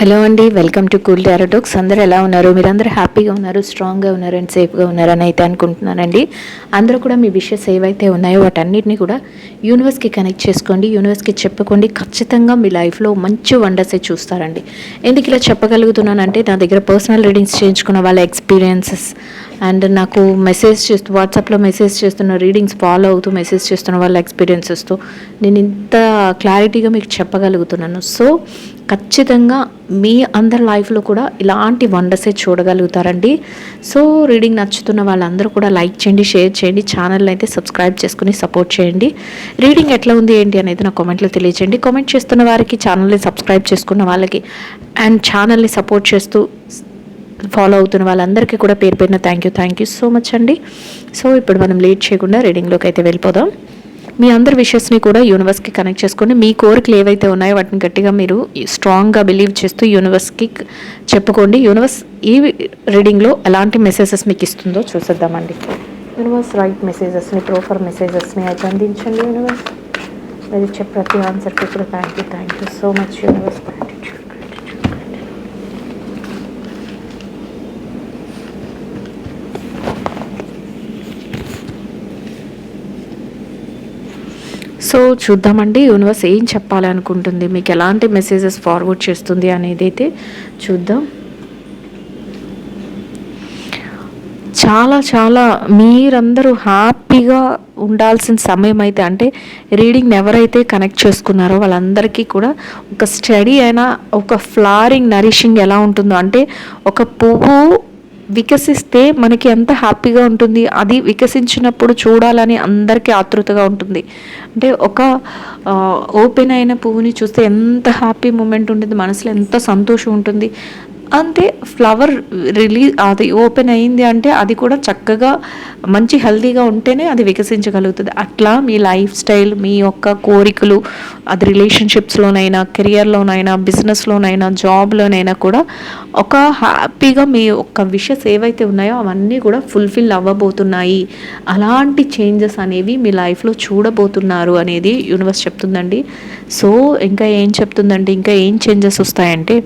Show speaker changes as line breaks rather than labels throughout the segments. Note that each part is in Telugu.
హలో అండి వెల్కమ్ టు కూల్ టారోటాక్స్ అందరూ ఎలా ఉన్నారు? మీరందరూ హ్యాపీగా ఉన్నారు స్ట్రాంగ్గా ఉన్నారు అండ్ సేఫ్గా ఉన్నారని అయితే అనుకుంటున్నానండి. అందరూ కూడా మీ విషయస్ ఏవైతే ఉన్నాయో వాటన్నిటిని కూడా యూనివర్స్కి కనెక్ట్ చేసుకోండి. యూనివర్స్కి చెప్పుకోండి ఖచ్చితంగా మీ లైఫ్లో మంచి వండర్స్ చూస్తారండి. ఎందుకు ఇలా చెప్పగలుగుతున్నానంటే నా దగ్గర పర్సనల్ రీడింగ్స్ చేయించుకున్న వాళ్ళ ఎక్స్పీరియన్సెస్ అండ్ నాకు మెసేజ్ చేస్తూ వాట్సాప్లో మెసేజ్ చేస్తున్న రీడింగ్స్ ఫాలో అవుతూ మెసేజ్ చేస్తున్న వాళ్ళ ఎక్స్పీరియన్సెస్తో నేను ఇంత క్లారిటీగా మీకు చెప్పగలుగుతున్నాను. సో ఖచ్చితంగా మీ అందరి లైఫ్లో కూడా ఇలాంటి వండర్సే చూడగలుగుతారండి. సో రీడింగ్ నచ్చుతున్న వాళ్ళందరూ కూడా లైక్ చేయండి షేర్ చేయండి ఛానల్ అయితే సబ్స్క్రైబ్ చేసుకుని సపోర్ట్ చేయండి. రీడింగ్ ఎట్లా ఉంది ఏంటి అనేది నా కామెంట్లో తెలియజేయండి కామెంట్ చేస్తున్న వారికి ఛానల్ని సబ్స్క్రైబ్ చేసుకున్న వాళ్ళకి అండ్ ఛానల్ని సపోర్ట్ చేస్తూ ఫాలో అవుతున్న వాళ్ళందరికీ కూడా పేరు పేరున thank you thank you so much అండి. సో ఇప్పుడు మనం లేట్ చేయకుండా రీడింగ్లోకి అయితే వెళ్ళిపోదాం. మీ అందరి విషయస్ని కూడా యూనివర్స్కి కనెక్ట్ చేసుకోండి. మీ కోరికలు ఏవైతే ఉన్నాయో వాటిని గట్టిగా మీరు స్ట్రాంగ్గా బిలీవ్ చేస్తూ యూనివర్స్కి చెప్పుకోండి. యూనివర్స్ ఈ రీడింగ్లో ఎలాంటి మెసేజెస్ మీకు ఇస్తుందో చూసేద్దామండి. యూనివర్స్ రైట్ మెసేజెస్ని ప్రోఫర్ మెసేజెస్ని అయితే అందించండి యూనివర్స్ మీరు ఇచ్చే ప్రతి ఆన్సర్కి కూడా thank you thank you so much universe so చూద్దామండి యూనివర్స్ ఏం చెప్పాలనుకుంటుంది మీకు ఎలాంటి మెసేజెస్ ఫార్వర్డ్ చేస్తుంది అనేది అయితే చూద్దాం. చాలా చాలా మీరందరూ హ్యాపీగా ఉండాల్సిన సమయం అయితే అంటే రీడింగ్ ఎవరైతే కనెక్ట్ చేసుకున్నారో వాళ్ళందరికీ కూడా ఒక స్టడీ అయినా ఒక ఫ్లారింగ్ నరిషింగ్ ఎలా ఉంటుందో అంటే ఒక పువ్వు వికసిస్తే మనకి ఎంత హ్యాపీగా ఉంటుంది అది వికసించినప్పుడు చూడాలని అందరికీ ఆతృతగా ఉంటుంది. అంటే ఒక ఓపెన్ అయిన పువ్వుని చూస్తే ఎంత హ్యాపీ మూమెంట్ ఉంటుంది మనసులో ఎంత సంతోషం ఉంటుంది అంతే ఫ్లవర్ రిలీజ్ అది ఓపెన్ అయింది అంటే అది కూడా చక్కగా మంచి హెల్తీగా ఉంటేనే అది వికసించగలుగుతుంది. అట్లా మీ లైఫ్ స్టైల్ మీ యొక్క కోరికలు అది రిలేషన్షిప్స్లోనైనా కెరియర్లోనైనా బిజినెస్లోనైనా జాబ్లోనైనా కూడా ఒక హ్యాపీగా మీ యొక్క విషయస్ ఏవైతే ఉన్నాయో అవన్నీ కూడా ఫుల్ఫిల్ అవ్వబోతున్నాయి. అలాంటి చేంజెస్ అనేవి మీ లైఫ్లో చూడబోతున్నారు అనేది యూనివర్స్ చెప్తుందండి. సో ఇంకా ఏం చెప్తుందంటే ఇంకా ఏం చేంజెస్ వస్తాయంటే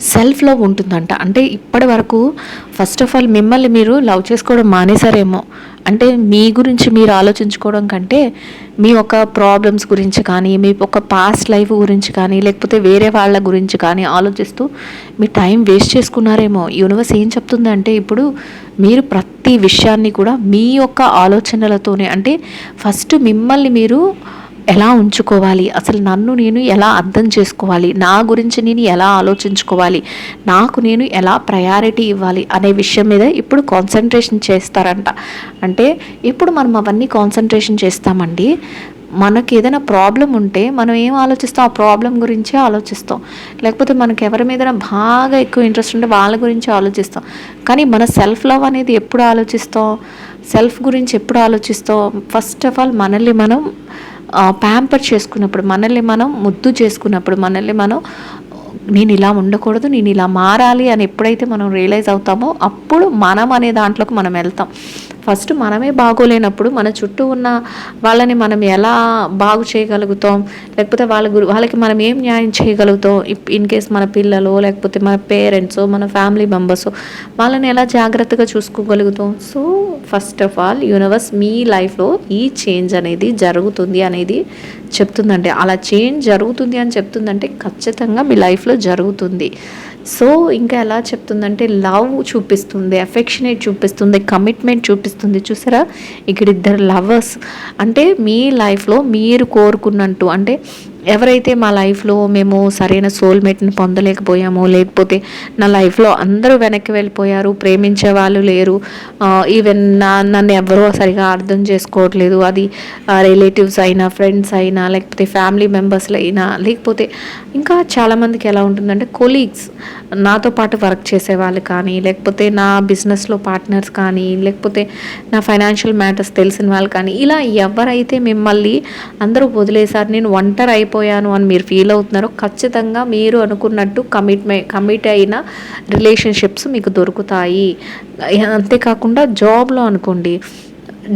సెల్ఫ్ లవ్ ఉంటుందంట. అంటే ఇప్పటి వరకు ఫస్ట్ ఆఫ్ ఆల్ మిమ్మల్ని మీరు లవ్ చేసుకోవడం మానేశారేమో. అంటే మీ గురించి మీరు ఆలోచించుకోవడం కంటే మీ ఒక ప్రాబ్లమ్స్ గురించి కానీ మీ ఒక పాస్ట్ లైఫ్ గురించి కానీ లేకపోతే వేరే వాళ్ళ గురించి కానీ ఆలోచిస్తూ మీ టైం వేస్ట్ చేసుకున్నారేమో. యూనివర్స్ ఏం చెప్తుంది అంటే ఇప్పుడు మీరు ప్రతి విషయాన్ని కూడా మీ యొక్క ఆలోచనలతోనే అంటే ఫస్ట్ మిమ్మల్ని మీరు ఎలా ఉంచుకోవాలి? అసలు నన్ను నేను ఎలా అర్థం చేసుకోవాలి? నా గురించి నేను ఎలా ఆలోచించుకోవాలి? నాకు నేను ఎలా ప్రయారిటీ ఇవ్వాలి? అనే విషయం మీద ఇప్పుడు కాన్సన్ట్రేషన్ చేస్తారంట. అంటే ఇప్పుడు మనం అవన్నీ కాన్సన్ట్రేషన్ చేస్తామండి. మనకి ఏదైనా ప్రాబ్లం ఉంటే మనం ఏం ఆలోచిస్తాం? ఆ ప్రాబ్లం గురించే ఆలోచిస్తాం. లేకపోతే మనకి ఎవరి మీద బాగా ఎక్కువ ఇంట్రెస్ట్ ఉంటే వాళ్ళ గురించి ఆలోచిస్తాం. కానీ మన సెల్ఫ్ లవ్ అనేది ఎప్పుడు ఆలోచిస్తాం? సెల్ఫ్ గురించి ఎప్పుడు ఆలోచిస్తాం? ఫస్ట్ ఆఫ్ ఆల్ మనల్ని మనం ప్యాంపర్ చేసుకున్నప్పుడు మనల్ని మనం ముద్దు చేసుకున్నప్పుడు మనల్ని మనం నేను ఇలా ఉండకూడదు నేను ఇలా మారాలి అని ఎప్పుడైతే మనం రియలైజ్ అవుతామో అప్పుడు మనం అనే దాంట్లోకి మనం వెళ్తాం. ఫస్ట్ మనమే బాగోలేనప్పుడు మన చుట్టూ ఉన్న వాళ్ళని మనం ఎలా బాగు చేయగలుగుతాం? లేకపోతే వాళ్ళ గురి వాళ్ళకి మనం ఏం న్యాయం చేయగలుగుతాం? ఇన్ కేస్ మన పిల్లలు లేకపోతే మన పేరెంట్స్ మన ఫ్యామిలీ మెంబర్స్ వాళ్ళని ఎలా జాగ్రత్తగా చూసుకోగలుగుతాం? So first of all universe మీ లైఫ్లో ఈ చేంజ్ అనేది జరుగుతుంది అనేది చెప్తుందంటే అలా చేంజ్ జరుగుతుంది అని చెప్తుందంటే ఖచ్చితంగా మీ లైఫ్లో జరుగుతుంది. సో ఇంకా ఎలా చెప్తుందంటే లవ్ చూపిస్తుంది అఫెక్షనేట్ చూపిస్తుంది కమిట్మెంట్ చూపిస్తుంది. చూసారా? ఇక్కడ ఇద్దరు లవర్స్ అంటే మీ లైఫ్లో మీరు కోరుకున్నట్టు అంటే ఎవరైతే మా లైఫ్లో మేము సరైన సోల్మేట్ని పొందలేకపోయామో లేకపోతే నా లైఫ్లో అందరూ వెనక్కి వెళ్ళిపోయారు ప్రేమించే వాళ్ళు లేరు ఈవెన్ నా నన్ను ఎవరో సరిగా అర్థం చేసుకోవట్లేదు. అది రిలేటివ్స్ అయినా ఫ్రెండ్స్ అయినా లేకపోతే ఫ్యామిలీ మెంబర్స్లో అయినా లేకపోతే ఇంకా చాలామందికి ఎలా ఉంటుందంటే కొలీగ్స్ నాతో పాటు వర్క్ చేసే వాళ్ళు కానీ లేకపోతే నా బిజినెస్లో పార్ట్నర్స్ కానీ లేకపోతే నా ఫైనాన్షియల్ మ్యాటర్స్ తెలిసిన వాళ్ళు కానీ ఇలా ఎవరైతే మిమ్మల్ని అందరూ వదిలేసారు నేను ఒంటరి అయిపోయాను అని మీరు ఫీల్ అవుతున్నారో ఖచ్చితంగా మీరు అనుకున్నట్టు కమిట్మె కమిట్ అయిన రిలేషన్షిప్స్ మీకు దొరుకుతాయి. అంతేకాకుండా జాబ్లో అనుకోండి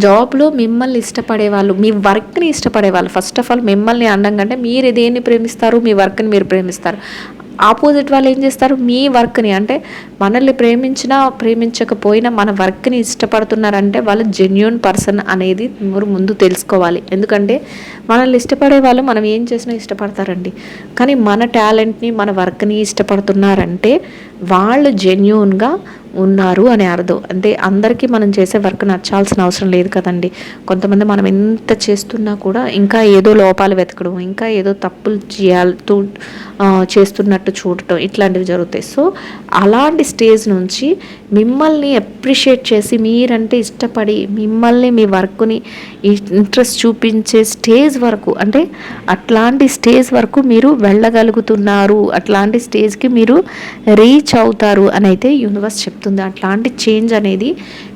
జాబ్లో మిమ్మల్ని ఇష్టపడే వాళ్ళు మీ వర్క్ని ఇష్టపడే వాళ్ళు ఫస్ట్ ఆఫ్ ఆల్ మిమ్మల్ని అనడం కంటే మీరు దేన్ని ప్రేమిస్తారు మీ వర్క్ని మీరు ప్రేమిస్తారు. ఆపోజిట్ వాళ్ళు ఏం చేస్తారు? మీ వర్క్ని అంటే మనల్ని ప్రేమించినా ప్రేమించకపోయినా మన వర్క్ని ఇష్టపడుతున్నారంటే వాళ్ళు జెన్యున్ పర్సన్ అనేది మీరు ముందు తెలుసుకోవాలి. ఎందుకంటే మనల్ని ఇష్టపడే వాళ్ళు మనం ఏం చేసినా ఇష్టపడతారండి. కానీ మన టాలెంట్ని మన వర్క్ని ఇష్టపడుతున్నారంటే వాళ్ళు జెన్యున్గా ఉన్నారు అని అర్థం. అంటే అందరికీ మనం చేసే వర్క్ నచ్చాల్సిన అవసరం లేదు కదండి. కొంతమంది మనం ఎంత చేస్తున్నా కూడా ఇంకా ఏదో లోపాలు వెతకడం ఇంకా ఏదో తప్పులు చేయాలతో చేస్తున్నట్టు చూడటం ఇట్లాంటివి జరుగుతాయి. సో అలాంటి స్టేజ్ నుంచి మిమ్మల్ని అప్రిషియేట్ చేసి మీరంటే ఇష్టపడి మిమ్మల్ని మీ వర్క్ని ఇంట్రెస్ట్ చూపించే స్టేజ్ వరకు అంటే అట్లాంటి స్టేజ్ వరకు మీరు వెళ్ళగలుగుతున్నారు అట్లాంటి స్టేజ్కి మీరు రీచ్ అవుతారు అని అయితే యూనివర్స్ చెప్తుంది. అట్లాంటి చేంజ్ అనేది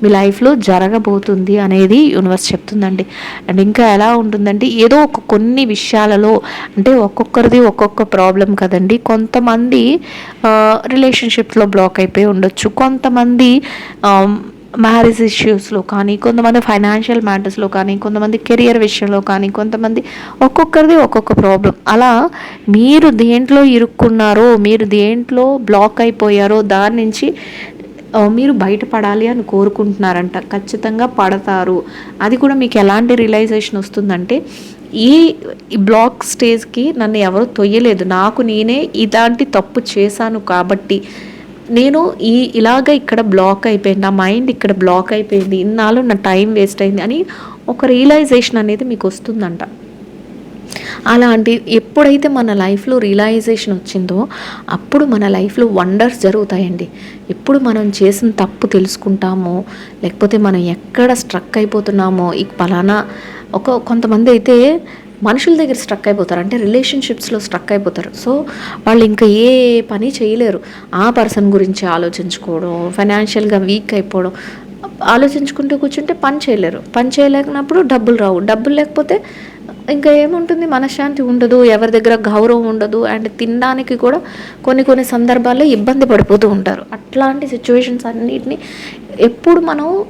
మీ లైఫ్లో జరగబోతుంది అనేది యూనివర్స్ చెప్తుందండి. అండ్ ఇంకా ఎలా ఉంటుందంటే ఏదో ఒక కొన్ని విషయాలలో అంటే ఒక్కొక్కరిది ఒక్కొక్క ప్రాబ్లం కదండి. కొంతమంది రిలేషన్షిప్లో బ్లాక్ అయిపోయి ఉండొచ్చు. కొంతమంది మ్యారేజ్ ఇష్యూస్లో కానీ కొంతమంది ఫైనాన్షియల్ మ్యాటర్స్లో కానీ కొంతమంది కెరియర్ విషయంలో కానీ కొంతమంది ఒక్కొక్కరిది ఒక్కొక్క ప్రాబ్లం అలా మీరు దేంట్లో ఇరుక్కున్నారో మీరు దేంట్లో బ్లాక్ అయిపోయారో దాని నుంచి మీరు బయటపడాలి అని కోరుకుంటున్నారంట. ఖచ్చితంగా పడతారు. అది కూడా మీకు ఎలాంటి రియలైజేషన్ వస్తుందంటే ఈ బ్లాక్ స్టేజ్కి నన్ను ఎవరు తొయ్యలేదు. నాకు నేనే ఇలాంటి తప్పు చేశాను కాబట్టి నేను ఈ ఇలాగ ఇక్కడ బ్లాక్ అయిపోయింది. నా మైండ్ ఇక్కడ బ్లాక్ అయిపోయింది. ఇన్నాళ్ళు నా టైం వేస్ట్ అయింది అని ఒక రియలైజేషన్ అనేది మీకు వస్తుందంట. అలాంటి ఎప్పుడైతే మన లైఫ్లో రియలైజేషన్ వచ్చిందో అప్పుడు మన లైఫ్లో వండర్స్ జరుగుతాయండి. ఎప్పుడు మనం చేసిన తప్పు తెలుసుకుంటామో లేకపోతే మనం ఎక్కడ స్ట్రక్ అయిపోతున్నామో ఈ ఫలానా ఒక కొంతమంది అయితే మనుషుల దగ్గర స్ట్రక్ అయిపోతారు. అంటే రిలేషన్షిప్స్లో స్ట్రక్ అయిపోతారు. సో వాళ్ళు ఇంకా ఏ పని చేయలేరు. ఆ పర్సన్ గురించి ఆలోచించుకోవడం ఫైనాన్షియల్గా వీక్ అయిపోవడం ఆలోచించుకుంటూ కూర్చుంటే పని చేయలేరు. పని చేయలేకున్నప్పుడు డబ్బులు రావు. డబ్బులు లేకపోతే ఇంకా ఏముంటుంది? మనశ్శాంతి ఉండదు ఎవరి దగ్గర గౌరవం ఉండదు అండ్ తినడానికి కూడా కొన్ని కొన్ని సందర్భాల్లో ఇబ్బంది పడిపోతూ ఉంటారు. అట్లాంటి సిచ్యువేషన్స్ అన్నిటిని ఎప్పుడు మనం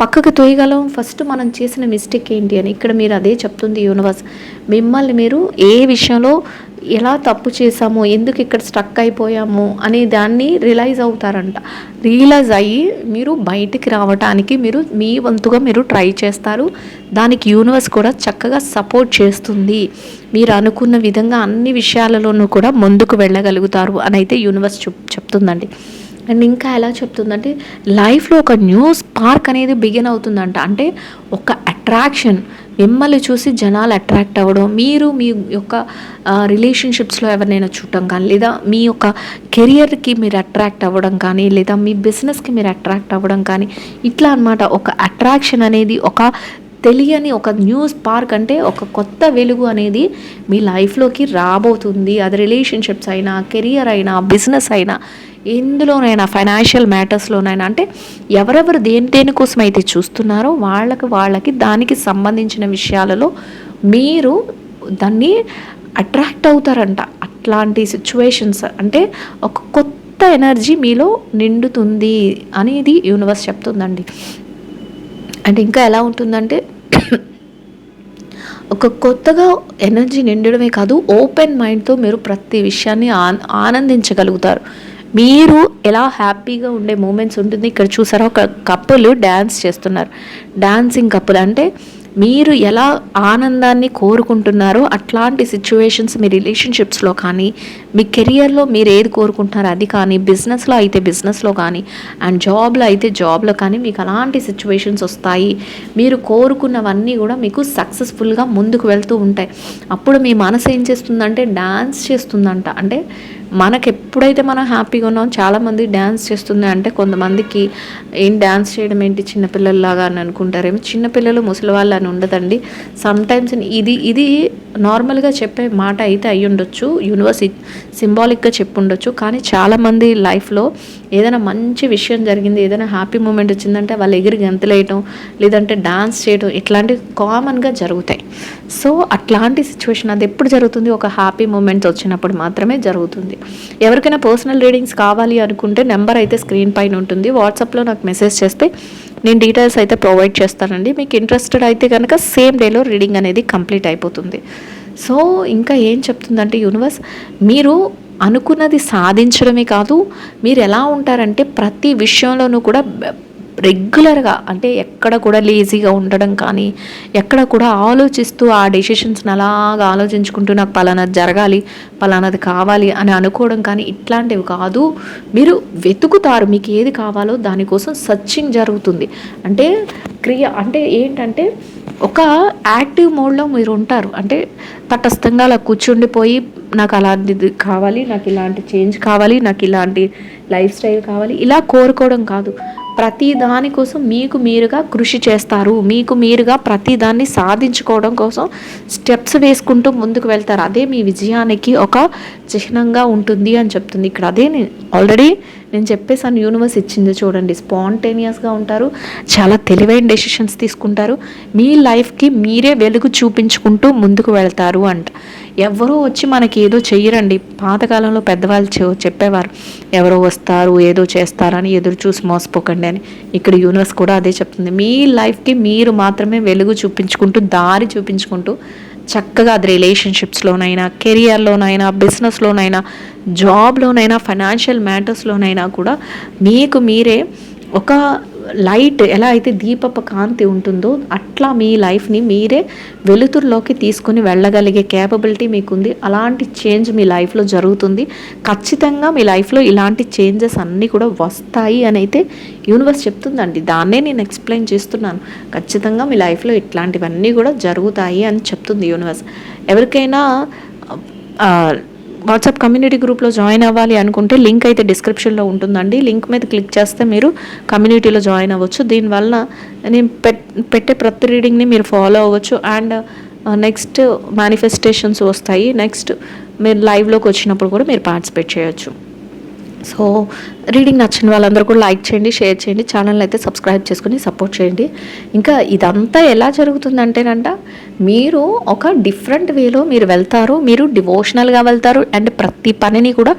పక్కకు తోయగలం. ఫస్ట్ మనం చేసిన మిస్టేక్ ఏంటి అని ఇక్కడ మీరు అదే చెప్తుంది యూనివర్స్. మిమ్మల్ని మీరు ఏ విషయంలో ఎలా తప్పు చేసామో ఎందుకు ఇక్కడ స్ట్రక్ అయిపోయాము? అనే దాన్ని రియలైజ్ అవుతారంట. రియలైజ్ అయ్యి మీరు బయటికి రావటానికి మీరు మీ వంతుగా మీరు ట్రై చేస్తారు. దానికి యూనివర్స్ కూడా చక్కగా సపోర్ట్ చేస్తుంది. మీరు అనుకున్న విధంగా అన్ని విషయాలలోనూ కూడా ముందుకు వెళ్ళగలుగుతారు అని అయితే యూనివర్స్ చెప్తుందండి. అండ్ ఇంకా ఎలా చెప్తుందంటే లైఫ్లో ఒక న్యూ స్పార్క్ అనేది బిగిన్ అవుతుందంట. అంటే ఒక అట్రాక్షన్ మిమ్మల్ని చూసి జనాలు అట్రాక్ట్ అవ్వడం మీరు మీ యొక్క రిలేషన్షిప్స్లో ఎవరినైనా చూడటం కానీ లేదా మీ యొక్క కెరియర్కి మీరు అట్రాక్ట్ అవ్వడం కానీ లేదా మీ బిజినెస్కి మీరు అట్రాక్ట్ అవ్వడం కానీ ఇట్లా అనమాట ఒక అట్రాక్షన్ అనేది ఒక తెలియని ఒక న్యూస్ పార్క్ అంటే ఒక కొత్త వెలుగు అనేది మీ లైఫ్లోకి రాబోతుంది. అది రిలేషన్షిప్స్ అయినా కెరియర్ అయినా బిజినెస్ అయినా ఎందులోనైనా ఫైనాన్షియల్ మ్యాటర్స్లోనైనా అంటే ఎవరెవరు దేని దేనికోసం అయితే చూస్తున్నారో వాళ్ళకి వాళ్ళకి దానికి సంబంధించిన విషయాలలో మీరు దాన్ని అట్రాక్ట్ అవుతారంట. అట్లాంటి సిచ్యువేషన్స్ అంటే ఒక కొత్త ఎనర్జీ మీలో నిండుతుంది అనేది యూనివర్స్ చెప్తుందండి. అంటే ఇంకా ఎలా ఉంటుందంటే ఒక కొత్తగా ఎనర్జీ నిండడమే కాదు ఓపెన్ మైండ్తో మీరు ప్రతి విషయాన్ని ఆనందించగలుగుతారు. మీరు ఎలా హ్యాపీగా ఉండే మూమెంట్స్ ఉంటుంది ఇక్కడ చూసారా ఒక కప్పులు డ్యాన్స్ చేస్తున్నారు. డ్యాన్సింగ్ కప్పులు అంటే మీరు ఎలా ఆనందాన్ని కోరుకుంటున్నారో అట్లాంటి సిచ్యువేషన్స్ మీ రిలేషన్షిప్స్లో కానీ మీ కెరియర్లో మీరు ఏది కోరుకుంటున్నారో అది కానీ బిజినెస్లో అయితే బిజినెస్లో కానీ అండ్ జాబ్లో అయితే జాబ్లో కానీ మీకు అలాంటి సిచ్యువేషన్స్ వస్తాయి. మీరు కోరుకున్నవన్నీ కూడా మీకు సక్సెస్ఫుల్గా ముందుకు వెళ్తూ ఉంటాయి. అప్పుడు మీ మనసు ఏం చేస్తుందంటే డ్యాన్స్ చేస్తుందంట. అంటే మనకు ఎప్పుడైతే మనం హ్యాపీగా ఉన్నాం చాలామంది డ్యాన్స్ చేస్తుంది అంటే కొంతమందికి ఏం డ్యాన్స్ చేయడం ఏంటి చిన్నపిల్లల్లాగా అని అనుకుంటారేమో. చిన్నపిల్లలు ముసలి వాళ్ళు అని ఉండదండి. సమ్టైమ్స్ ఇది ఇది నార్మల్గా చెప్పే మాట అయితే అయ్యి ఉండొచ్చు యూనివర్స్ సింబాలిక్గా చెప్పుండొచ్చు. కానీ చాలామంది లైఫ్లో ఏదైనా మంచి విషయం జరిగింది ఏదైనా హ్యాపీ మూమెంట్ వచ్చిందంటే వాళ్ళు ఎగిరి గంతులేయటం లేదంటే డాన్స్ చేయడం ఇట్లాంటివి కామన్గా జరుగుతాయి. సో అట్లాంటి సిచ్యువేషన్ అది ఎప్పుడు జరుగుతుంది? ఒక హ్యాపీ మూమెంట్స్ వచ్చినప్పుడు మాత్రమే జరుగుతుంది. ఎవరికైనా పర్సనల్ రీడింగ్స్ కావాలి అనుకుంటే నెంబర్ అయితే స్క్రీన్ పైన ఉంటుంది. వాట్సాప్లో నాకు మెసేజ్ చేస్తే నేను డీటెయిల్స్ అయితే ప్రొవైడ్ చేస్తానండి. మీకు ఇంట్రెస్టెడ్ అయితే కనుక సేమ్ డేలో రీడింగ్ అనేది కంప్లీట్ అయిపోతుంది. సో ఇంకా ఏం చెప్తుందంటే యూనివర్స్ మీరు అనుకున్నది సాధించడమే కాదు మీరు ఎలా ఉంటారంటే ప్రతి విషయంలోనూ కూడా రెగ్యులర్గా అంటే ఎక్కడ కూడా లేజీగా ఉండడం కానీ ఎక్కడ కూడా ఆలోచిస్తూ ఆ డెసిషన్స్ని అలాగా ఆలోచించుకుంటూ నాకు పలానాది జరగాలి పలానాది కావాలి అని అనుకోవడం కానీ ఇట్లాంటివి కాదు. మీరు వెతుకుతారు మీకు ఏది కావాలో దానికోసం సర్చింగ్ జరుగుతుంది. అంటే క్రియ అంటే ఏంటంటే ఒక యాక్టివ్ మోడ్లో మీరు ఉంటారు. అంటే తటస్థంగా అలా కూర్చుండిపోయి నాకు అలాంటిది కావాలి నాకు ఇలాంటి చేంజ్ కావాలి నాకు ఇలాంటి లైఫ్ స్టైల్ కావాలి ఇలా కోరుకోవడం కాదు. ప్రతి దానికోసం మీకు మీరుగా కృషి చేస్తారు. మీకు మీరుగా ప్రతి దాన్ని సాధించుకోవడం కోసం స్టెప్స్ వేసుకుంటూ ముందుకు వెళ్తారు. అదే మీ విజయానికి ఒక చిహ్నంగా ఉంటుంది అని చెప్తుంది ఇక్కడ. అదే ఆల్రెడీ నేను చెప్పేసాను యూనివర్స్ ఇచ్చింది చూడండి. స్పాంటేనియస్గా ఉంటారు. చాలా తెలివైన డెసిషన్స్ తీసుకుంటారు. మీ లైఫ్కి మీరే వెలుగు చూపించుకుంటూ ముందుకు వెళ్తారు అంట. ఎవరో వచ్చి మనకి ఏదో చెయ్యరండి. పాతకాలంలో పెద్దవాళ్ళు చెప్పేవారు. ఎవరో వస్తారు ఏదో చేస్తారని ఎదురు చూసి మోసపోకండి అని. ఇక్కడ యూనివర్స్ కూడా అదే చెప్తుంది. మీ లైఫ్కి మీరు మాత్రమే వెలుగు చూపించుకుంటూ దారి చూపించుకుంటూ చక్కగా అది రిలేషన్షిప్స్లోనైనా కెరియర్లోనైనా బిజినెస్లోనైనా జాబ్లోనైనా ఫైనాన్షియల్ మ్యాటర్స్లోనైనా కూడా మీకు మీరే ఒక లైట్ ఎలా అయితే దీపపు కాంతి ఉంటుందో అట్లా మీ లైఫ్ని మీరే వెలుతురులోకి తీసుకుని వెళ్ళగలిగే క్యాపబిలిటీ మీకుంది. అలాంటి చేంజ్ మీ లైఫ్లో జరుగుతుంది. ఖచ్చితంగా మీ లైఫ్లో ఇలాంటి చేంజెస్ అన్నీ కూడా వస్తాయి అని అయితే యూనివర్స్ చెప్తుందండి. దాన్నే నేను ఎక్స్ప్లెయిన్ చేస్తున్నాను. ఖచ్చితంగా మీ లైఫ్లో ఇట్లాంటివన్నీ కూడా జరుగుతాయి అని చెప్తుంది యూనివర్స్ ఎవరికైనా వాట్సాప్ కమ్యూనిటీ గ్రూప్లో జాయిన్ అవ్వాలి అనుకుంటే లింక్ అయితే డిస్క్రిప్షన్లో ఉంటుందండి. లింక్ మీద క్లిక్ చేస్తే మీరు కమ్యూనిటీలో జాయిన్ అవ్వచ్చు. దీనివల్ల నేను పెట్టే ప్రతి రీడింగ్ని మీరు ఫాలో అవ్వచ్చు. అండ్ నెక్స్ట్ మేనిఫెస్టేషన్స్ వస్తాయి. నెక్స్ట్ మీరు లైవ్లోకి వచ్చినప్పుడు కూడా మీరు పార్టిసిపేట్ చేయొచ్చు. సో రీడింగ్ నచ్చిన వాళ్ళందరూ కూడా లైక్ చేయండి షేర్ చేయండి ఛానల్ అయితే సబ్స్క్రైబ్ చేసుకుని సపోర్ట్ చేయండి. ఇంకా ఇదంతా ఎలా జరుగుతుందంటేనంట మీరు ఒక డిఫరెంట్ వేలో మీరు వెళ్తారు మీరు డివోషనల్గా వెళ్తారు అండ్ ప్రతి పనిని కూడా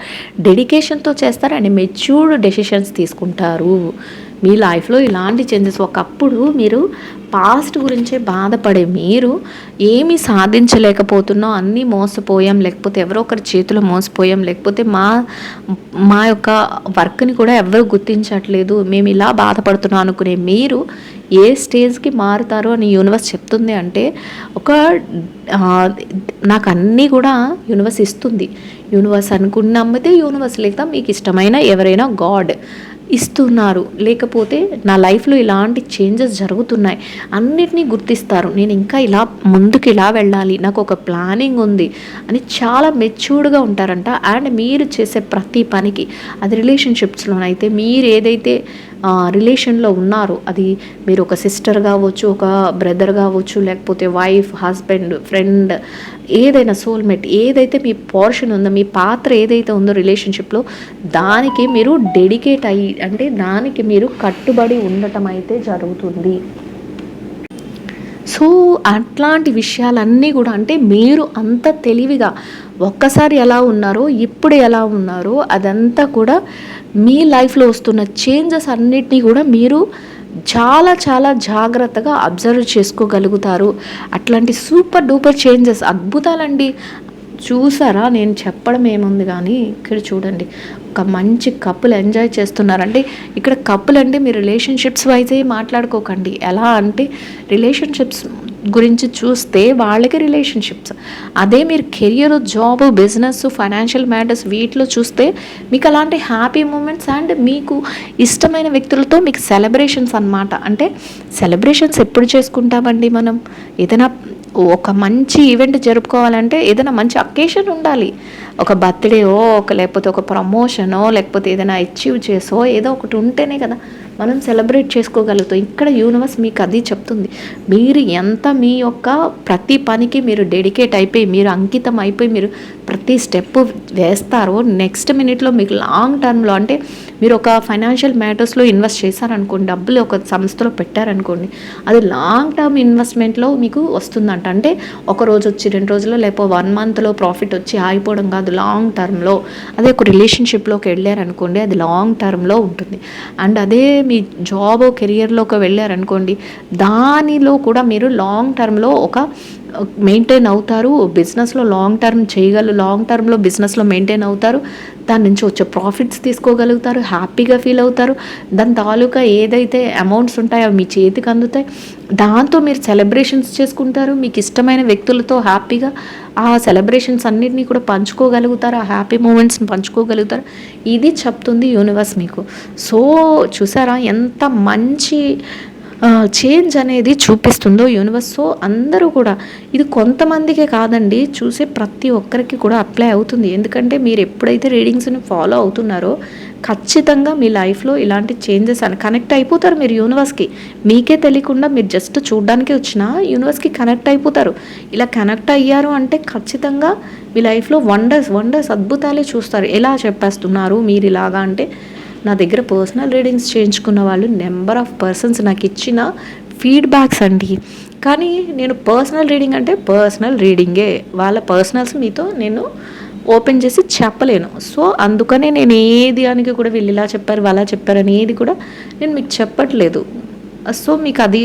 డెడికేషన్తో చేస్తారు అండ్ మెచ్యూర్డ్ డెసిషన్స్ తీసుకుంటారు. మీ లైఫ్లో ఇలాంటి చేంజెస్ ఒకప్పుడు మీరు పాస్ట్ గురించే బాధపడే మీరు ఏమి సాధించలేకపోతున్నాం అన్నీ మోసపోయాం లేకపోతే ఎవరో ఒకరి చేతిలో మోసపోయాం లేకపోతే మా మా యొక్క వర్క్ని కూడా ఎవరు గుర్తించట్లేదు మేము ఇలా బాధపడుతున్నాం అనుకునే మీరు ఏ స్టేజ్కి మారుతారు అని యూనివర్స్ చెప్తుంది అంటే ఒక నాకు అన్నీ కూడా యూనివర్స్ ఇస్తుంది. యూనివర్స్ అనుకుని నమ్మితే యూనివర్స్ లేదా మీకు ఇష్టమైన ఎవరైనా గాడ్. ఇస్తున్నారు. లేకపోతే నా లైఫ్లో ఇలాంటి చేంజెస్ జరుగుతున్నాయి. అన్నిటినీ గుర్తిస్తారు. నేను ఇంకా ఇలా ముందుకు ఇలా వెళ్ళాలి. నాకు ఒక ప్లానింగ్ ఉంది అని చాలా మెచ్యూర్డ్గా ఉంటారంట. అండ్ మీరు చేసే ప్రతి పనికి అది రిలేషన్షిప్స్లోనైతే మీరు ఏదైతే రిలేషన్లో ఉన్నారు. అది మీరు ఒక సిస్టర్ కావచ్చు ఒక బ్రదర్ కావచ్చు లేకపోతే వైఫ్ హస్బెండ్ ఫ్రెండ్ ఏదైనా సోల్మేట్ ఏదైతే మీ పోర్షన్ ఉందో మీ పాత్ర ఏదైతే ఉందో రిలేషన్షిప్లో దానికి మీరు డెడికేట్ అయ్యి అంటే దానికి మీరు కట్టుబడి ఉండటం అయితే జరుగుతుంది. సో అట్లాంటి విషయాలన్నీ కూడా అంటే మీరు అంత తెలివిగా ఒక్కసారి ఎలా ఉన్నారో ఇప్పుడు ఎలా ఉన్నారో అదంతా కూడా మీ లైఫ్లో వస్తున్న చేంజెస్ అన్నిటినీ కూడా మీరు చాలా చాలా జాగ్రత్తగా అబ్జర్వ్ చేసుకోగలుగుతారు. అట్లాంటి సూపర్ డూపర్ చేంజెస్ అద్భుతాలండి. చూసారా? నేను చెప్పడం ఏముంది కానీ ఇక్కడ చూడండి. ఒక మంచి కప్పులు ఎంజాయ్ చేస్తున్నారంటే ఇక్కడ కప్పులు అంటే మీరు రిలేషన్షిప్స్ వైజే మాట్లాడుకోకండి. ఎలా అంటే రిలేషన్షిప్స్ గురించి చూస్తే వాళ్ళకి రిలేషన్షిప్స్ అదే మీరు career job business financial matters వీటిలో చూస్తే మీకు అలాంటి హ్యాపీ మూమెంట్స్ అండ్ మీకు ఇష్టమైన వ్యక్తులతో మీకు సెలబ్రేషన్స్ అనమాట అంటే సెలబ్రేషన్స్ ఎప్పుడు చేసుకుంటామండి మనం? ఏదైనా ఒక మంచి ఈవెంట్ జరుపుకోవాలంటే ఏదైనా మంచి అకేషన్ ఉండాలి. ఒక బర్త్డేయో ఒక లేకపోతే ఒక ప్రమోషనో లేకపోతే ఏదైనా అచీవ్ చేసో ఏదో ఒకటి ఉంటేనే కదా మనం సెలబ్రేట్ చేసుకోగలుగుతాం. ఇక్కడ యూనివర్స్ మీకు అది చెప్తుంది. మీరు ఎంత మీ యొక్క ప్రతి పనికి మీరు డెడికేట్ అయిపోయి మీరు అంకితం అయిపోయి మీరు ప్రతి స్టెప్ వేస్తారో నెక్స్ట్ మినిట్లో మీకు లాంగ్ టర్మ్లో అంటే మీరు ఒక ఫైనాన్షియల్ మ్యాటర్స్లో ఇన్వెస్ట్ చేశారనుకోండి డబ్బులు ఒక సంస్థలో పెట్టారనుకోండి అది లాంగ్ టర్మ్ ఇన్వెస్ట్మెంట్లో మీకు వస్తుందంట. అంటే ఒక రోజు వచ్చి రెండు రోజుల్లో లేకపోతే వన్ మంత్లో ప్రాఫిట్ వచ్చి ఆగిపోవడం కాదు. లాంగ్ టర్మ్లో అదే ఒక రిలేషన్షిప్లోకి వెళ్ళారనుకోండి అది లాంగ్ టర్మ్లో ఉంటుంది. అండ్ అదే మీ జాబ్ కెరియర్లోకి వెళ్ళారనుకోండి దానిలో కూడా మీరు లాంగ్ టర్మ్లో ఒక మెయింటైన్ అవుతారు బిజినెస్లో లాంగ్ టర్మ్ చేయగలరు లాంగ్ టర్మ్లో బిజినెస్లో మెయింటైన్ అవుతారు దాని నుంచి వచ్చే ప్రాఫిట్స్ తీసుకోగలుగుతారు హ్యాపీగా ఫీల్ అవుతారు. దాని తాలూకా ఏదైతే అమౌంట్స్ ఉంటాయో మీ చేతికి అందుతాయి. దాంతో మీరు సెలబ్రేషన్స్ చేసుకుంటారు మీకు ఇష్టమైన వ్యక్తులతో హ్యాపీగా ఆ సెలబ్రేషన్స్ అన్నిటినీ కూడా పంచుకోగలుగుతారు ఆ హ్యాపీ మూమెంట్స్ని పంచుకోగలుగుతారు. ఇది చెప్తుంది యూనివర్స్ మీకు. సో చూసారా ఎంత మంచి చేంజ్ అనేది చూపిస్తుందో యూనివర్స్ సో అందరూ కూడా. ఇది కొంతమందికే కాదండి చూసే ప్రతి ఒక్కరికి కూడా అప్లై అవుతుంది. ఎందుకంటే మీరు ఎప్పుడైతే రీడింగ్స్ని ఫాలో అవుతున్నారో ఖచ్చితంగా మీ లైఫ్లో ఇలాంటి చేంజెస్ అని కనెక్ట్ అయిపోతారు మీరు యూనివర్స్కి మీకే తెలియకుండా మీరు జస్ట్ చూడడానికి వచ్చినా యూనివర్స్కి కనెక్ట్ అయిపోతారు. ఇలా కనెక్ట్ అయ్యారు అంటే ఖచ్చితంగా మీ లైఫ్లో వండర్స్ వండర్స్ అద్భుతాలే చూస్తారు. ఎలా చెప్పేస్తున్నారు మీరు ఇలాగా అంటే నా దగ్గర పర్సనల్ రీడింగ్స్ చేయించుకున్న వాళ్ళు నెంబర్ ఆఫ్ పర్సన్స్ నాకు ఇచ్చిన ఫీడ్బ్యాక్స్ అండి. కానీ నేను పర్సనల్ రీడింగ్ అంటే పర్సనల్ రీడింగే వాళ్ళ పర్సనల్స్ మీతో నేను ఓపెన్ చేసి చెప్పలేను. సో అందుకనే నేను ఏది అని కూడా వీళ్ళు ఇలా చెప్పారు అలా చెప్పారు అనేది కూడా నేను మీకు చెప్పట్లేదు. సో మీకు అది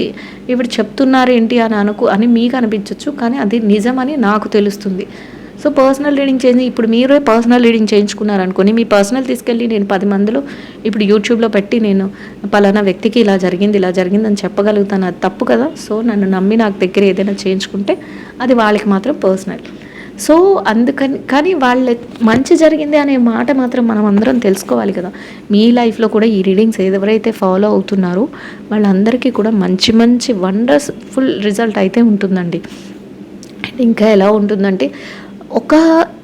ఇప్పుడు చెప్తున్నారు ఏంటి అని అనుకు అని మీకు అనిపించవచ్చు కానీ అది నిజమని నాకు తెలుస్తుంది. సో పర్సనల్ రీడింగ్ చేంజ్ ఇప్పుడు మీరే పర్సనల్ రీడింగ్ చేయించుకున్నారనుకోని మీ పర్సనల్ తీసుకెళ్ళి నేను పది మందిలో ఇప్పుడు యూట్యూబ్లో పెట్టి నేను పలానా వ్యక్తికి ఇలా జరిగింది ఇలా జరిగింది అని చెప్పగలుగుతాను. అది తప్పు కదా. సో నన్ను నమ్మి నాకు దగ్గర ఏదైనా చేయించుకుంటే అది వాళ్ళకి మాత్రం పర్సనల్ సో అందుకని కానీ వాళ్ళ మంచి జరిగింది అనే మాట మాత్రం మనం అందరం తెలుసుకోవాలి కదా. మీ లైఫ్లో కూడా ఈ రీడింగ్స్ ఎవరైతే ఫాలో అవుతున్నారో వాళ్ళందరికీ కూడా మంచి మంచి వండర్స్ ఫుల్ రిజల్ట్ అయితే ఉంటుందండి. ఇంకా ఎలా ఉంటుందంటే ఒక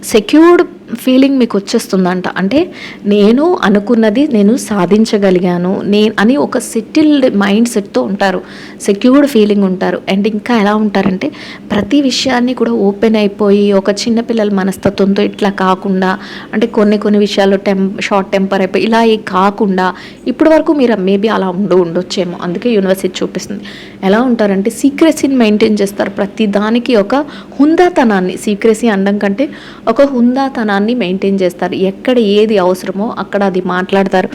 సెక్యూర్డ్ ఫీలింగ్ మీకు వచ్చేస్తుందంట. అంటే నేను అనుకున్నది నేను సాధించగలిగాను నేను అని ఒక సెటిల్డ్ మైండ్ సెట్తో ఉంటారు. సెక్యూర్డ్ ఫీలింగ్ ఉంటారు. అండ్ ఇంకా ఎలా ఉంటారంటే ప్రతి విషయాన్ని కూడా ఓపెన్ అయిపోయి ఒక చిన్నపిల్లల మనస్తత్వంతో ఇట్లా కాకుండా అంటే కొన్ని కొన్ని విషయాల్లో టెం షార్ట్ టెంపర్ అయిపోయి ఇలా కాకుండా ఇప్పటి వరకు మీరు మేబీ అలా ఉండు ఉండొచ్చేమో. అందుకే యూనివర్సిటీ చూపిస్తుంది. ఎలా ఉంటారంటే సీక్రెసీని మెయింటైన్ చేస్తారు. ప్రతి దానికి ఒక హుందాతనాన్ని సీక్రెసీ అనడం కంటే ఒక హుందాతనాన్ని దాన్ని మెయింటైన్ చేస్తారు. ఎక్కడ ఏది అవసరమో అక్కడ అది మాట్లాడతారు.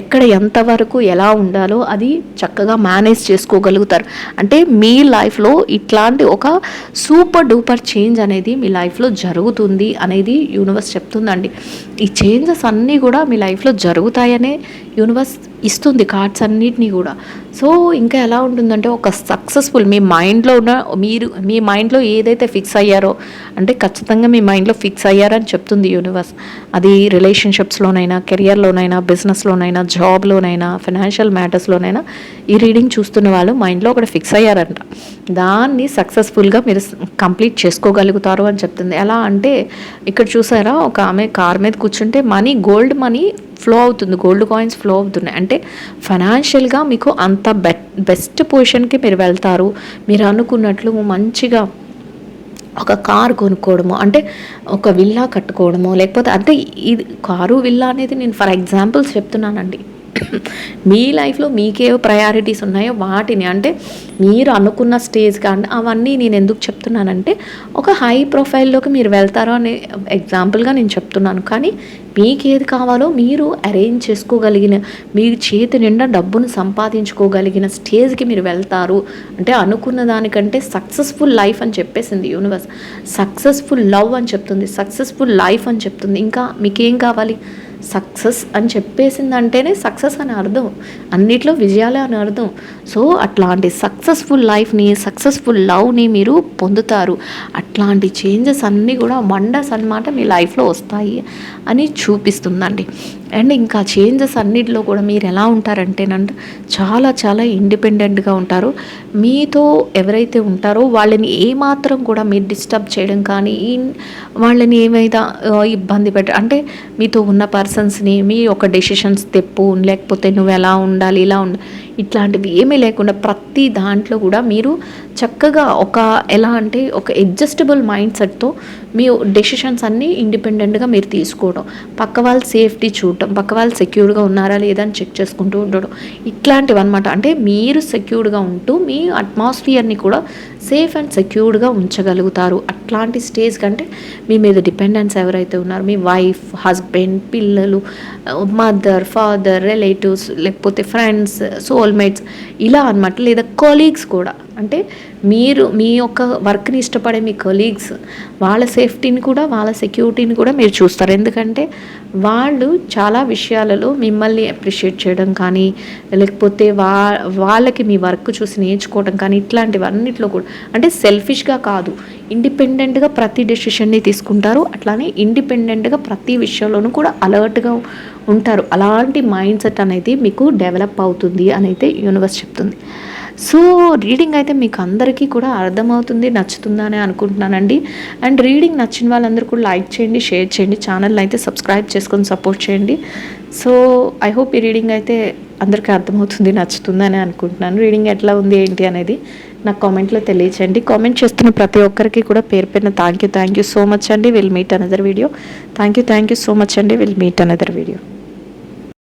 ఎక్కడ ఎంతవరకు ఎలా ఉండాలో అది చక్కగా మేనేజ్ చేసుకోగలుగుతారు. అంటే మీ లైఫ్లో ఇట్లాంటి ఒక సూపర్ డూపర్ చేంజ్ అనేది మీ లైఫ్లో జరుగుతుంది అనేది యూనివర్స్ చెప్తుందండి. ఈ చేంజెస్ అన్నీ కూడా మీ లైఫ్లో జరుగుతాయనే యూనివర్స్ ఇస్తుంది కార్డ్స్ అన్నిటినీ కూడా. సో ఇంకా ఎలా ఉంటుందంటే ఒక సక్సెస్ఫుల్ మీ మైండ్లో ఉన్న మీరు మీ మైండ్లో ఏదైతే ఫిక్స్ అయ్యారో అంటే ఖచ్చితంగా మీ మైండ్లో ఫిక్స్ అయ్యారని చెప్తుంది. యూనివర్స్ అది రిలేషన్షిప్స్లోనైనా కెరియర్లోనైనా బిజినెస్లోనైనా జాబ్లోనైనా ఫినాన్షియల్ మ్యాటర్స్లోనైనా ఈ రీడింగ్ చూస్తున్న వాళ్ళు మైండ్లో ఒకటి ఫిక్స్ అయ్యారంట. దాన్ని సక్సెస్ఫుల్గా మీరు కంప్లీట్ చేసుకోగలుగుతారు అని చెప్తుంది. ఎలా అంటే ఇక్కడ చూసారా ఒక ఆమె కార్ మీద కూర్చుంటే మనీ గోల్డ్ మనీ ఫ్లో అవుతుంది. గోల్డ్ కాయిన్స్ ఫ్లో అవుతున్నాయి. అంటే ఫైనాన్షియల్గా మీకు అంత బె బెస్ట్ పొజిషన్కి మీరు వెళ్తారు. మీరు అనుకున్నట్లు మంచిగా ఒక కారు కొనుక్కోవడము అంటే ఒక విల్లా కట్టుకోవడము లేకపోతే అంటే ఇది కారు విల్లా అనేది నేను ఫర్ ఎగ్జాంపుల్స్ చెప్తున్నానండి. మీ లైఫ్లో మీకే ప్రయారిటీస్ ఉన్నాయో వాటిని అంటే మీరు అనుకున్న స్టేజ్ కానీ అవన్నీ నేను ఎందుకు చెప్తున్నానంటే ఒక హై ప్రొఫైల్లోకి మీరు వెళ్తారో అనే ఎగ్జాంపుల్గా నేను చెప్తున్నాను. కానీ మీకు ఏది కావాలో మీరు అరేంజ్ చేసుకోగలిగిన మీ చేతి నిండా డబ్బును సంపాదించుకోగలిగిన స్టేజ్కి మీరు వెళ్తారు. అంటే అనుకున్న దానికంటే సక్సెస్ఫుల్ లైఫ్ అని చెప్పేసింది యూనివర్స్. సక్సెస్ఫుల్ లవ్ అని చెప్తుంది సక్సెస్ఫుల్ లైఫ్ అని చెప్తుంది. ఇంకా మీకేం కావాలి? సక్సెస్ అని చెప్పేసింది అంటేనే సక్సెస్ అని అర్థం. అన్నిట్లో విజయాలే అని అర్థం. సో అట్లాంటి సక్సెస్ఫుల్ లైఫ్ని సక్సెస్ఫుల్ లవ్ని మీరు పొందుతారు. అట్లాంటి చేంజెస్ అన్నీ కూడా వండర్స్ అనమాట మీ లైఫ్లో వస్తాయి అని చూపిస్తుందండి. అండ్ ఇంకా చేంజెస్ అన్నిటిలో కూడా మీరు ఎలా ఉంటారంటేనంట చాలా చాలా ఇండిపెండెంట్గా ఉంటారు. మీతో ఎవరైతే ఉంటారో వాళ్ళని ఏమాత్రం కూడా మీరు డిస్టర్బ్ చేయడం కానీ వాళ్ళని ఏమైనా ఇబ్బంది పెట్ట అంటే మీతో ఉన్న పర్సన్ పర్సన్స్ని మీ ఒక డెసిషన్స్ తెప్పు లేకపోతే నువ్వు ఎలా ఉండాలి ఇలా ఉండాలి ఇట్లాంటివి ఏమీ లేకుండా ప్రతి దాంట్లో కూడా మీరు చక్కగా ఒక ఎలా అంటే ఒక అడ్జస్టబుల్ మైండ్ సెట్తో మీ డెసిషన్స్ అన్నీ ఇండిపెండెంట్గా మీరు తీసుకోవడం. పక్క వాళ్ళ సేఫ్టీ చూడటం పక్క వాళ్ళు సెక్యూర్డ్గా ఉన్నారా లేదా అని చెక్ చేసుకుంటూ ఉండడం. ఇట్లాంటివి అనమాట అంటే మీరు సెక్యూర్డ్గా ఉంటూ మీ అట్మాస్ఫియర్ని కూడా సేఫ్ అండ్ సెక్యూర్డ్గా ఉంచగలుగుతారు. అట్లాంటి స్టేజ్ కంటే మీ మీద డిపెండెన్స్ ఎవరైతే ఉన్నారో మీ వైఫ్ హస్బెండ్ పిల్లలు మదర్ ఫాదర్ రిలేటివ్స్ లేకపోతే ఫ్రెండ్స్ సో సోల్మేట్స్ ఇలా అనమాట లేదా కొలీగ్స్ కూడా. అంటే మీరు మీ యొక్క వర్క్ని ఇష్టపడే మీ కొలీగ్స్ వాళ్ళ సేఫ్టీని కూడా వాళ్ళ సెక్యూరిటీని కూడా మీరు చూస్తారు. ఎందుకంటే వాళ్ళు చాలా విషయాలలో మిమ్మల్ని అప్రిషియేట్ చేయడం కానీ లేకపోతే వా వాళ్ళకి మీ వర్క్ చూసి నేర్చుకోవడం కానీ ఇట్లాంటివన్నిట్లో కూడా అంటే సెల్ఫిష్గా కాదు. ఇండిపెండెంట్గా ప్రతి డెసిషన్ని తీసుకుంటారు. అట్లానే ఇండిపెండెంట్గా ప్రతి విషయంలోనూ కూడా అలర్ట్గా ఉంటారు. అలాంటి మైండ్ సెట్ అనేది మీకు డెవలప్ అవుతుంది అని అయితే యూనివర్స్ చెప్తుంది. సో రీడింగ్ అయితే మీకు అందరికీ కూడా అర్థమవుతుంది నచ్చుతుందని అనుకుంటున్నానండి. అండ్ రీడింగ్ నచ్చిన వాళ్ళందరూ కూడా లైక్ చేయండి షేర్ చేయండి ఛానల్ని అయితే సబ్స్క్రైబ్ చేసుకొని సపోర్ట్ చేయండి. సో ఐ హోప్ ఈ రీడింగ్ అయితే అందరికీ అర్థమవుతుంది నచ్చుతుందని అనుకుంటున్నాను. రీడింగ్ ఎట్లా ఉంది ఏంటి అనేది నాకు కామెంట్లో తెలియచేయండి. కామెంట్ చేస్తున్న ప్రతి ఒక్కరికి కూడా పేరు పైన thank you thank you so much అండి. Will meet another video thank you thank you so much అండి. Will meet another video